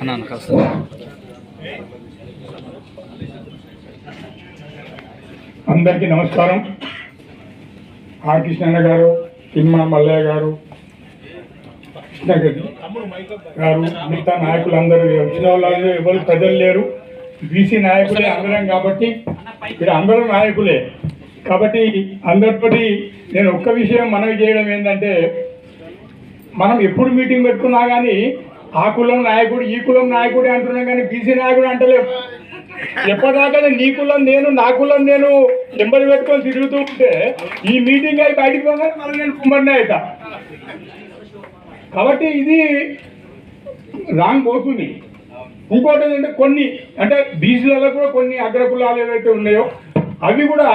అన్నాను కాస్త అందరికీ నమస్కారం. ఆర్ కృష్ణన్న గారు తిమ్మా మల్లయ్య గారు కృష్ణగడ్డి గారు మిగతా నాయకులందరూ వచ్చిన వాళ్ళు ఎవరు ప్రజలు లేరు. బీసీ నాయకులే అందరం కాబట్టి ఇక్కడ అందరూ నాయకులే. కాబట్టి అందరితోటి నేను ఒక్క విషయం మనవి చేయడం ఏంటంటే మనం ఎప్పుడు మీటింగ్ పెట్టుకున్నా కానీ ఆ కులం నాయకుడు ఈ కులం నాయకుడు అంటున్నాం కానీ బీసీ నాయకుడు అంటలేము ఎప్పటిదాకా నీ కులం నేను నా కులం నేను ఎంబడి పెట్టుకొని తిరుగుతూ ఉంటే ఈ మీటింగ్ అయి బయటికి పోగానే మళ్ళీ నేను కుమ్మడినే అవుతా కాబట్టి ఇది రాంగ్ పోతుంది. ఇంకోటి ఏంటంటే కొన్ని అంటే బీసీలలో కూడా కొన్ని అగ్ర కులాలు ఏవైతే ఉన్నాయో అవి కూడా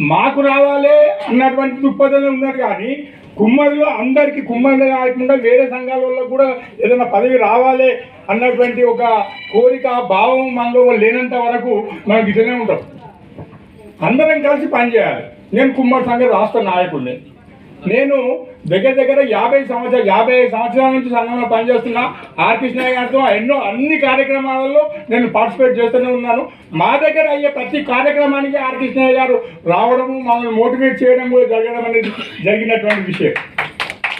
మాకు రావాలి అన్నటువంటి దృక్పథంలో ఉన్నారు కానీ కుమ్మరిలో అందరికీ కుమ్మరి కాకుండా వేరే సంఘాల వల్ల కూడా ఏదైనా పదవి రావాలి అన్నటువంటి ఒక కోరిక భావం మనలో లేనంత వరకు మనకి ఇదనే ఉంటాం. అందరం కలిసి పనిచేయాలి. నేను కుమ్మరి సంఘ రాష్ట్ర నాయకుడిని. నేను దగ్గర దగ్గర యాభై సంవత్సరాలు యాభై సంవత్సరాల నుంచి సంఘంలో పనిచేస్తున్నా ఆర్ కృష్ణయ్య గారితో ఎన్నో అన్ని కార్యక్రమాలలో నేను పార్టిసిపేట్ చేస్తూనే ఉన్నాను. మా దగ్గర అయ్యే ప్రతి కార్యక్రమానికి ఆర్ కృష్ణయ్య గారు రావడము మమ్మల్ని మోటివేట్ చేయడం కూడా జరగడం అనేది జరిగినటువంటి విషయం.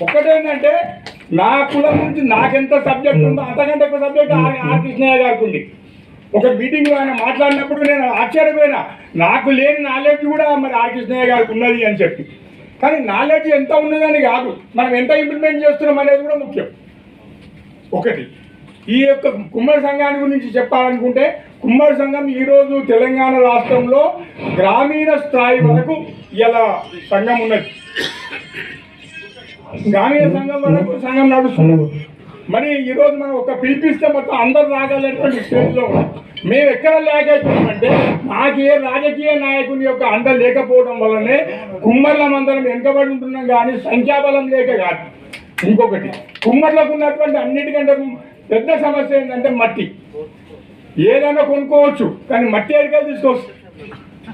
ఒకటేంటంటే నా కులం నుంచి నాకెంత సబ్జెక్ట్ ఉందో అంతకంటే ఎక్కువ సబ్జెక్ట్ ఆర్ ఆర్ కృష్ణయ్య గారికి ఉంది. ఒక మీటింగ్లో ఆయన మాట్లాడినప్పుడు నేను ఆశ్చర్యపోయినా నాకు లేని నాలెడ్జ్ కూడా మరి ఆర్ కృష్ణయ్య గారికి ఉన్నది అని చెప్పి. కానీ నాలెడ్జ్ ఎంత ఉన్నదని కాదు. మనం ఎంత ఇంప్లిమెంట్ చేస్తున్నాం అనేది కూడా ముఖ్యం. ఒకటి ఈ యొక్క కుమ్మరి సంఘాన్ని గురించి చెప్పాలనుకుంటే కుమ్మరి సంఘం ఈరోజు తెలంగాణ రాష్ట్రంలో గ్రామీణ స్థాయి వరకు ఇలా సంఘం ఉన్నది. గ్రామీణ సంఘం వరకు సంఘం నడుస్తుంది. మరి ఈరోజు మనం ఒక పిలిపిస్తే మొత్తం అందరు రాగలేటువంటి స్టేజ్లో ఉన్నాం మేము ఎక్కడ లేకపోయామంటే నాకు ఏ రాజకీయ నాయకుని యొక్క అండ లేకపోవడం వల్లనే కుమ్మర్లం అందరం వెనుకబడి ఉంటున్నాం కానీ సంఖ్యాబలం లేక కాదు. ఇంకొకటి కుమ్మర్లకు ఉన్నటువంటి అన్నిటికంటే పెద్ద సమస్య ఏంటంటే మట్టి. ఏదైనా కొనుక్కోవచ్చు కానీ మట్టి ఎడికలు తీసుకోవచ్చు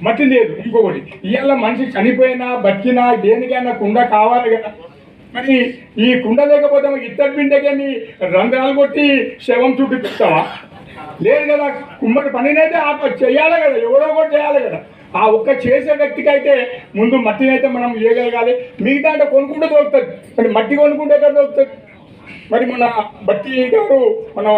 మట్టి లేదు. ఇంకొకటి ఇవాళ మనిషి చనిపోయినా బతికినా దేనికైనా కుండ కావాలి కదా. మరి ఈ కుండ లేకపోతే మరి ఇత్తడి బిందెకే నీ రంధ్రాలు కొట్టి శవం చుట్టూ పెడతావా లేదు కదా కుమ్మడి పనినైతే ఆ ప- చేయాలి కదా ఎవరో ఒకటి చేయాలి కదా. ఆ ఒక్క చేసే వ్యక్తికి అయితే ముందు మట్టిని అయితే మనం చేయగలగాలి మిగతా అంటే కొనుక్కుంటే దొరుకుతుంది. మరి మట్టి కొనుక్కుంటే ఎక్కడ దొరుకుతుంది? మరి మన బట్టి గారు మన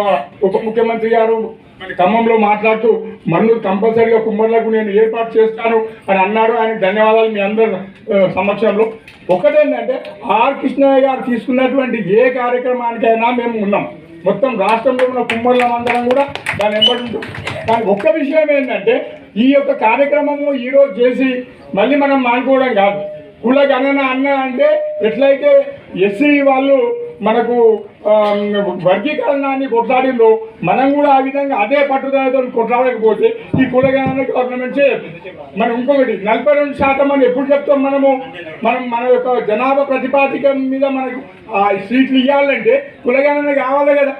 ఉప ముఖ్యమంత్రి గారు మరి ఖమ్మంలో మాట్లాడుతూ మన్ను కంపల్సరీగా కుమ్మర్లకు నేను ఏర్పాటు చేస్తాను అని అన్నారు. ఆయన ధన్యవాదాలు మీ అందరి సమక్షంలో. ఒకటేంటంటే ఆర్ కృష్ణయ్య గారు తీసుకున్నటువంటి ఏ కార్యక్రమానికైనా మేము ఉన్నాం. మొత్తం రాష్ట్రంలో ఉన్న కుమ్మర్లం అందరం కూడా దాని వెంబడి ఉంటాం కానీ ఒక్క విషయం ఏంటంటే ఈ యొక్క కార్యక్రమము ఈరోజు చేసి మళ్ళీ మనం మానుకోవడం కాదు. కుల గణన అన్న అంటే ఎట్లయితే ఎస్సీ వాళ్ళు మనకు వర్గీకరణాన్ని కొట్లాడిందో మనం కూడా ఆ విధంగా అదే పట్టుదలతో కొట్లాడకపోతే ఈ కులగణన గవర్నమెంట్ మనం ఇంకొకటి నలభై రెండు శాతం అని ఎప్పుడు చెప్తాం మనము? మనం మన యొక్క జనాభా ప్రతిపాదిక మీద మనకు ఆ సీట్లు ఇవ్వాలంటే కులగణన కావాలి కదా.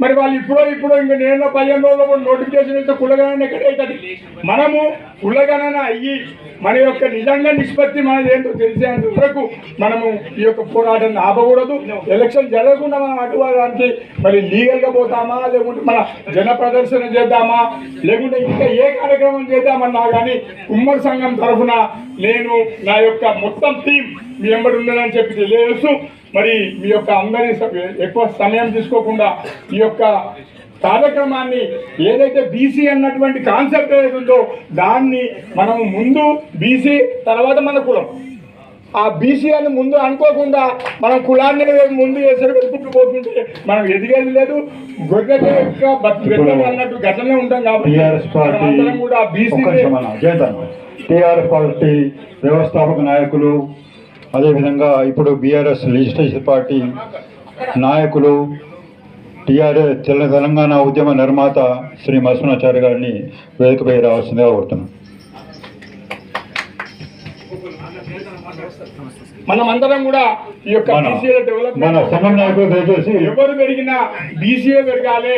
మరి వాళ్ళు ఇప్పుడో ఇప్పుడో ఇంకా నేను పదిహేను రోజుల్లో కూడా నోటిఫికేషన్ ఇస్తే కులగణన ఎక్కడైతుంది మనము కులగణన అయ్యి మన యొక్క నిజంగా నిష్పత్తి మనది ఏంటో తెలిసేంత వరకు మనము ఈ యొక్క పోరాటాన్ని ఆపకూడదు. ఎలక్షన్ జరగకుండా మనం అడ్డుకోవడానికి మరి లీగల్గా పోతామా? లేకుంటే మన జన ప్రదర్శన చేద్దామా? లేకుంటే ఇంకా ఏ కార్యక్రమం చేద్దామన్నా కానీ కుమ్మరి సంఘం తరఫున నేను నా యొక్క మొత్తం టీం మీ ఎంబడి ఉందని చెప్పి తెలియజేస్తూ మరి మీ యొక్క అందరి ఎక్కువ సమయం తీసుకోకుండా ఈ యొక్క కార్యక్రమాన్ని ఏదైతే బీసీ అన్నటువంటి కాన్సెప్ట్ ఏదైతే ఉందో దాన్ని మనం ముందు బీసీ తర్వాత మన కులం. ఆ బీసీ అని ముందు అనుకోకుండా మనం కులాన్ని ముందు ఎసరు పెట్టుకుంటూ పోతుంటే మనం ఎదిగేది లేదు. గొర్రె అన్నట్టు గట్లనే ఉంటాం కాబట్టి టిఆర్ఎస్ పార్టీ కూడా బీసీ టిఆర్ఎస్ వ్యవస్థాపక నాయకులు అదేవిధంగా ఇప్పుడు బీఆర్ఎస్ లెజిస్లేటివ్ పార్టీ నాయకులు టిఆర్ఎస్ తెలంగాణ ఉద్యమ నిర్మాత శ్రీ మత్స్యనాచార్య గారిని వేదికపై రావాల్సిందిగా కోరుతున్నాను మనం అందరం కూడా ఈ యొక్క బీసీఏ డెవలప్మెంట్ ఎవరు పెరిగినా బీసీఏ పెరగాలి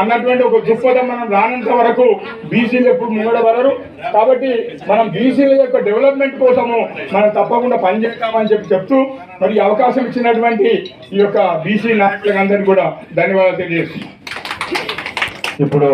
అన్నటువంటి ఒక దృక్పథం మనం రానంత వరకు బీసీలు ఎప్పుడు ముంగడవరరు. కాబట్టి మనం బీసీల యొక్క డెవలప్మెంట్ కోసము మనం తప్పకుండా పనిచేస్తామని చెప్పి చెప్తూ మరి అవకాశం ఇచ్చినటువంటి ఈ యొక్క బీసీ నాయకులందరికీ కూడా ధన్యవాదాలు తెలియజేస్తున్నాం. ఇప్పుడు